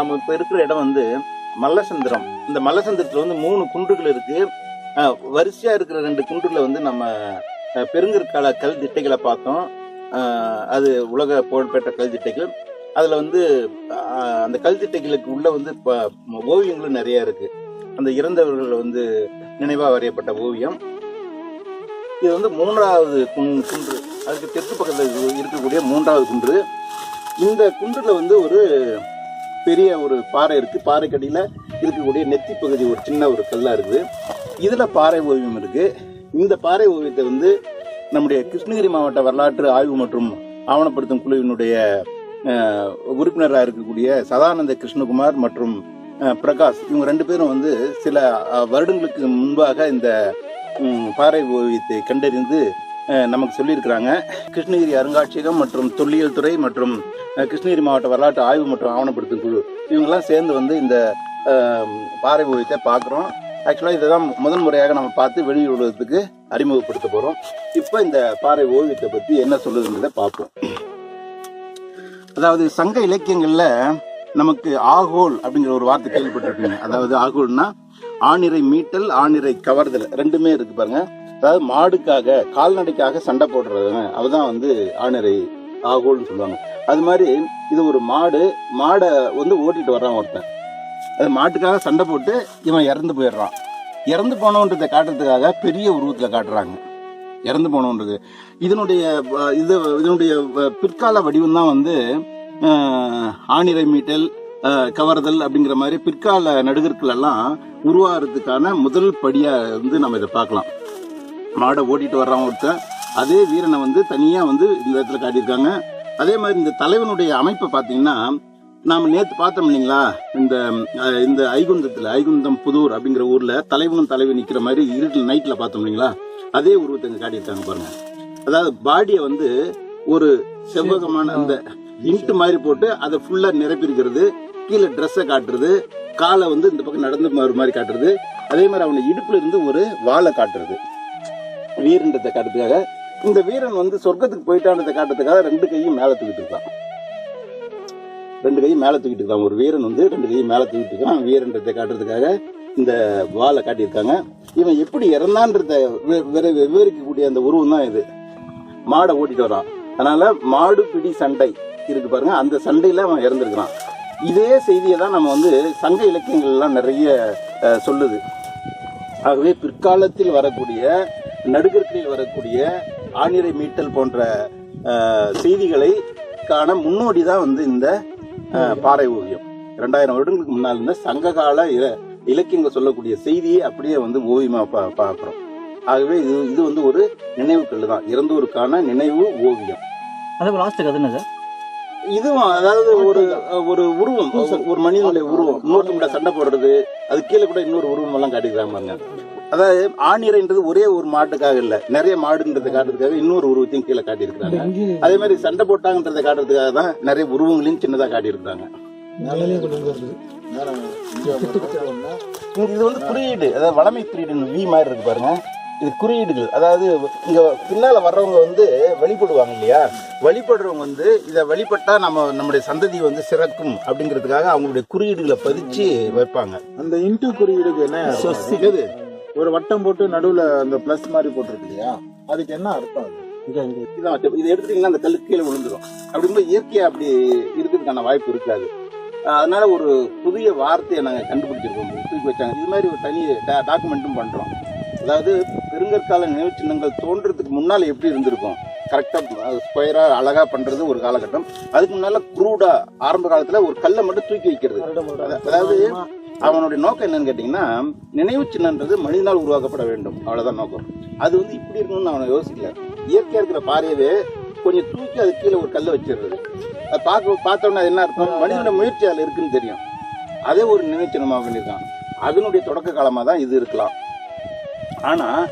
நாம இப்ப இருக்கிற இடம் வந்து மல்லசந்திரம். இந்த மல்லசந்திரத்துல வந்து மூணு குன்றுகள் இருக்கு. வரிசையாக வரிசையா இருக்கிற ரெண்டு குன்றுல வந்து நம்ம பெருங்கற்கால கல் திட்டைகளை பார்த்தோம். அது உலக புகழ்பெற்ற கல் திட்டைகள் அதுல வந்து அந்த கல் திட்டைகளுக்கு உள்ள வந்து ப- ஓவியங்களும் நிறைய இருக்கு. அந்த இறந்தவர்கள் வந்து நினைவா வரையப்பட்ட ஓவியம். இது வந்து மூன்றாவது குன்று. அதுக்கு தெற்கு பக்கத்தில் இருக்கக்கூடிய மூன்றாவது குன்று. இந்த குன்றுல வந்து ஒரு பெரிய ஒரு பாறை இருக்கு. பாறைக்கடியில இருக்கக்கூடிய நெத்தி பகுதி ஒரு சின்ன ஒரு கல்லா இருக்குது. இதுல பாறை ஓவியம் இருக்கு. இந்த பாறை ஓவியத்தை வந்து நம்முடைய கிருஷ்ணகிரி மாவட்ட வரலாற்று ஆய்வு மற்றும் ஆவணப்படுத்தும் குழுவினுடைய உறுப்பினராக இருக்கக்கூடிய சதானந்த கிருஷ்ணகுமார் மற்றும் பிரகாஷ் இவங்க ரெண்டு பேரும் வந்து சில வருடங்களுக்கு முன்பாக இந்த பாறை ஓவியத்தை கண்டறிந்து நமக்கு சொல்லியிருக்கிறாங்க. கிருஷ்ணகிரி அருங்காட்சியகம் மற்றும் தொல்லியல் துறை மற்றும் கிருஷ்ணகிரி மாவட்ட வரலாற்று ஆய்வு மற்றும் ஆவணப்படுத்தும் குழு. இவங்கெல்லாம் சேர்ந்து வந்து இந்த பாறை ஓவியத்தை பார்க்குறோம். ஆக்சுவலாக இதை தான் முதன் முறையாக நம்ம பார்த்து வெளியிடுவதற்கு அறிமுகப்படுத்த போகிறோம் இப்போ இந்த பாறை ஓவியத்தை பற்றி என்ன சொல்லுதுன்றதை பார்ப்போம். அதாவது சங்க இலக்கியங்களில் நமக்கு ஆகோல் அப்படிங்கிற ஒரு வார்த்தை கேள்விப்பட்டிருப்பீங்க. அதாவது ஆகோல்னா ஆணிரை மீட்டல் ஆணிரை கவர்தல் ரெண்டுமே இருக்கு பாருங்க. அதாவது மாடுக்காக கால்நடைக்காக சண்டை போடுறதுங்க அதுதான் வந்து ஆணிரை ஆகோல்னு சொல்லுவாங்க. அது மாதிரி இது ஒரு மாடு மாடை வந்து ஓட்டிட்டு வர்றான் ஒருத்தன். அது மாட்டுக்காக சண்டை போட்டு இவன் இறந்து போயிடுறான். இறந்து போனோன்றதை காட்டுறதுக்காக பெரிய உருவத்தில் காட்டுறாங்க. இறந்து போனோன்றது. இதனுடைய இது இதனுடைய பிற்கால வடிவம் தான் வந்து ஆணிரை மீட்டல் கவர்தல் அப்படிங்கிற மாதிரி பிற்கால நடுகர்கள் எல்லாம் உருவாகிறதுக்கான முதல் படியா வந்து நம்ம இதை பார்க்கலாம். மாடை ஓட்டிட்டு வர்றான் ஒருத்தன். அதே வீரனை வந்து தனியா வந்து இந்த இடத்துல காட்டியிருக்காங்க. அதே மாதிரி இந்த தலைவனுடைய அமைப்பை பார்த்தீங்கன்னா நாம நேத்து பார்த்தோம் இல்லைங்களா? இந்த இந்த ஐகுந்தத்துல ஐகுந்தம் புதூர் அப்படிங்கிற ஊர்ல தலைவனும் தலைவி நிக்கிற மாதிரி இருட்டில் நைட்ல பார்த்தோம் இல்லைங்களா? அதே உருவத்தை இங்க காட்டியிருக்காங்க பாருங்க. அதாவது பாடியை வந்து ஒரு செவ்வகமான அந்த இன்ட்டு மாதிரி போட்டு அதை ஃபுல்லா நிரப்பியிருக்கிறது. கீழே ட்ரெஸ்ஸை காட்டுறது. காலை வந்து இந்த பக்கம் நடந்து மாதிரி காட்டுறது. அதே மாதிரி அவனை இடுப்புல இருந்து ஒரு வாளை காட்டுறது. வீரன்றதை காட்டுறதுக்காக இந்த வீரன் வந்து சொர்க்கத்துக்கு போயிட்டான்றதை காட்டுறதுக்காக ரெண்டு கையும் மேல தூக்கிட்டு இருக்கான். ரெண்டு கையும் மேல தூக்கிட்டு இருக்கான். ஒரு வீரன் வந்து ரெண்டு கையும் மேல தூக்கிட்டு இருக்கான். வீரன்றதை காட்டுறதுக்காக இந்த வாழை காட்டியிருக்காங்க. இவன் எப்படி இறந்தான்றத வி- விவரிக்கக்கூடிய அந்த உருவம் தான் இது. மாடை ஓட்டிட்டு வரான். அதனால மாடு பிடி சண்டை இருக்கு பாருங்க. அந்த சண்டையில அவன் இறந்துருக்கிறான். இதே செய்தியை தான் நம்ம வந்து சங்க இலக்கியங்கள்லாம் நிறைய சொல்லுது. ஆகவே பிற்காலத்தில் வரக்கூடிய நடுகற்களில் வரக்கூடிய ஆணிரை மீட்டல் போன்ற செய்திகளை காண முன்னோடி தான் வந்து இந்த பாறை ஓவியம். ரெண்டாயிரம் வருடங்களுக்கு முன்னால் இருந்த சங்ககால இல- இலக்கியங்கள் சொல்லக்கூடிய செய்தியை அப்படியே வந்து ஓவியமா பா- பார்க்கிறோம். ஆகவே இது இது வந்து ஒரு நினைவுக்கல் தான். இறந்தோருக்கான நினைவு ஓவியம். அதே லாஸ்ட் கதை என்ன சார்? இதுவும் அதாவது ஒரு ஒரு உருவம். ஒரு- மனிதனுடைய உருவம். இன்னொருத்தவங்க சண்டை போடுறது அது கீழே கூட இன்னொரு உருவம் எல்லாம் காட்டிக்கிறாங்க அதாவது ஆணிரைன்றது ஒரே ஒரு மாட்டுக்காக இல்ல. நிறைய மாடுன்றதை காட்டுறதுக்காக இன்னொரு உருவத்தையும் கீழே காட்டியிருக்காங்க அதே மாதிரி சண்டை போட்டாங்கன்றதை காட்டுறதுக்காக தான் நிறைய உருவங்களையும் சின்னதா காட்டியிருக்காங்க இது வந்து குறியீடு. அதாவது வளமை குறியீடு வி மாதிரி இருக்கு பாருங்க. இது குறியீடுகள். அதாவது இங்க பின்னால வர்றவங்க வந்து வழிபடுவாங்க இல்லையா? வழிபடுறவங்க வந்து இதை வழிபட்டா நம்ம நம்முடைய சந்ததி வந்து சிறக்கும் அப்படிங்கிறதுக்காக அவங்களுடைய குறியீடுகளை பதிச்சு வைப்பாங்க. அந்த இன்டு குறியீடுக்கு என்ன ஒரு வட்டம் போட்டு நடுவுல அந்த பிளஸ் மாதிரி போட்டிருக்கு இல்லையா? அதுக்கு என்ன அர்த்தம் அது? இதை எடுத்தீங்கன்னா அந்த கல்லு கீழே விழுந்துரும். அப்படிங்கும்போது இயற்கையா அப்படி இருக்கிறதுக்கான வாய்ப்பு இருக்காது. அதனால ஒரு புதிய வார்த்தையை நாங்க கண்டுபிடிச்சிருக்கோம். தூக்கி வச்சாங்க. இது மாதிரி ஒரு தனி டாக்குமெண்ட்டும் பண்றோம். அதாவது பெருங்கற்கால நினைவு சின்னங்கள் தோன்றதுக்கு முன்னால எப்படி இருந்திருக்கும்? கரெக்டா ஸ்கொயரா அழகா பண்றது ஒரு காலகட்டம். அதுக்கு முன்னால குரூடா ஆரம்ப காலத்துல ஒரு கல்லை மட்டும் தூக்கி வைக்கிறது. அத- அதாவது அவனுடைய நோக்கம் என்னன்னு கேட்டீங்கன்னா நினைவு சின்னன்றது மனிதனால் உருவாக்கப்பட வேண்டும். அவ்வளவுதான் நோக்கம். அது வந்து இப்படி இருக்கணும்னு அவனை யோசிக்கல. இயற்கையா இருக்கிற பாறையவே கொஞ்சம் தூக்கி அது கீழே ஒரு கல்லை வச்சிடுறது. அது பார்க்க பார்த்தோன்னா என்ன அர்த்தம்? மனிதனோட முயற்சி அதுல இருக்குன்னு தெரியும். அதே ஒரு நினைச்சினமாக பண்ணியிருக்கான். அதனுடைய தொடக்க காலமாக தான் இது இருக்கலாம். ஆனால்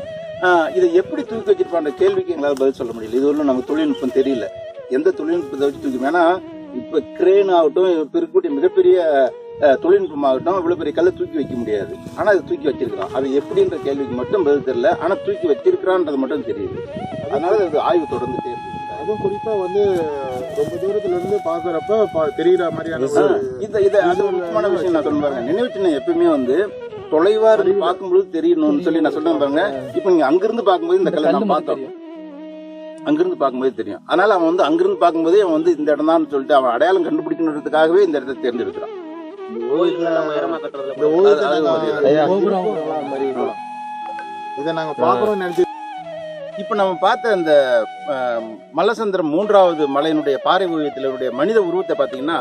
இதை எப்படி தூக்கி வச்சிருப்பான்ற கேள்விக்கு எங்களால் பதில் சொல்ல முடியல. இது ஒன்றும் நமக்கு தொழில்நுட்பம் தெரியல. எந்த தொழில்நுட்பத்தை வச்சு தூக்கி வேணா இப்போ கிரேன் ஆகட்டும் இப்போ இருக்கக்கூடிய மிகப்பெரிய தொழில்நுட்பமாகட்டும் இவ்வளவு பெரிய கல்லை தூக்கி வைக்க முடியாது. ஆனா அது தூக்கி வச்சிருக்கான் அது எப்படின்ற கேள்விக்கு மட்டும் பதில் தெரியல. ஆனா தூக்கி வச்சிருக்கிறான்றது மட்டும் தெரியுது. அதனால அது ஆய்வு தொடர்ந்துட்டே இருக்கு. அது அதுவும் குறிப்பா வந்து ரொம்ப தூரத்துல இருந்து பாக்குறப்ப பா- தெரியற மாதிரியான இது இது அது முக்கியமான விஷயம் நான் சொல்ல பாருங்க. நினைவு சின்னம் எப்பயுமே வந்து தொலைவா இருந்து பார்க்கும்போது தெரியணும்னு சொல்லி நான் சொல்றேன் பாருங்க. இப்போ நீங்க அங்கிருந்து பார்க்கும்போது இந்த கல்லை நான் பார்த்தோம். அங்கிருந்து பார்க்கும்போது தெரியும். அதனால அவன் வந்து அங்கிருந்து பார்க்கும்போதே அவன் வந்து இந்த இடம் தான் சொல்லிட்டு அவன் அடையாளம் கண்டுபிடிக்கணுன்றதுக்காகவே இந்த இடத்தை தேர்ந்தெடுக்கிறான். இதை நாங்க பாக்குறோம்னு நினைச்சு இப்போ நம்ம பார்த்த அந்த அஹ், மல்லசந்திரம் மூன்றாவது மலையினுடைய பாறை ஓவியத்தினுடைய மனித உருவத்தை பார்த்தீங்கன்னா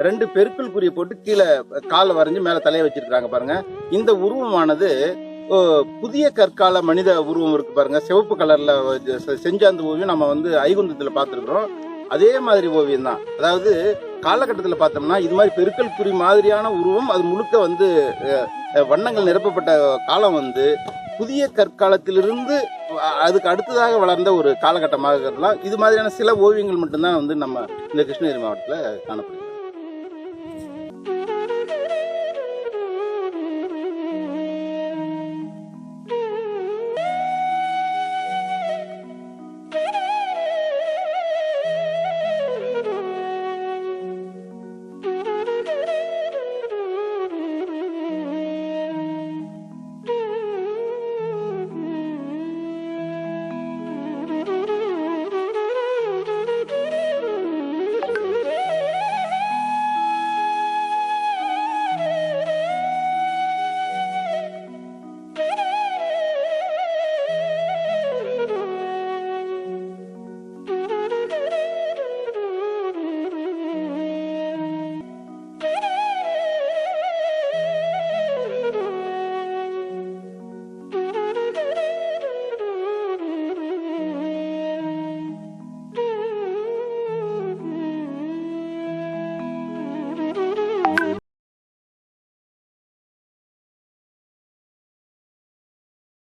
ரெண்டு பெருக்கல் குறியை போட்டு கீழே காலை வரைஞ்சு மேலே தலையை வச்சிருக்காங்க பாருங்க. இந்த உருவமானது புதிய கற்கால மனித உருவம் இருக்கு பாருங்க. சிவப்பு கலர்ல செஞ்ச அந்த ஓவியம் நம்ம வந்து ஐகுந்தத்தில் பார்த்துருக்குறோம். அதே மாதிரி ஓவியம் தான் அதாவது காலகட்டத்தில் பார்த்தோம்னா இது மாதிரி பெருக்கல் குறி மாதிரியான உருவம் அது முழுக்க வந்து வண்ணங்கள் நிரப்பப்பட்ட காலம் வந்து புதிய கற்காலத்திலிருந்து அதுக்கு அடுத்ததாக வளர்ந்த ஒரு காலகட்டமாக இருக்கலாம் இது மாதிரியான சில ஓவியங்கள் மட்டும்தான் வந்து நம்ம இந்த கிருஷ்ணகிரி மாவட்டத்தில் காணப்படுது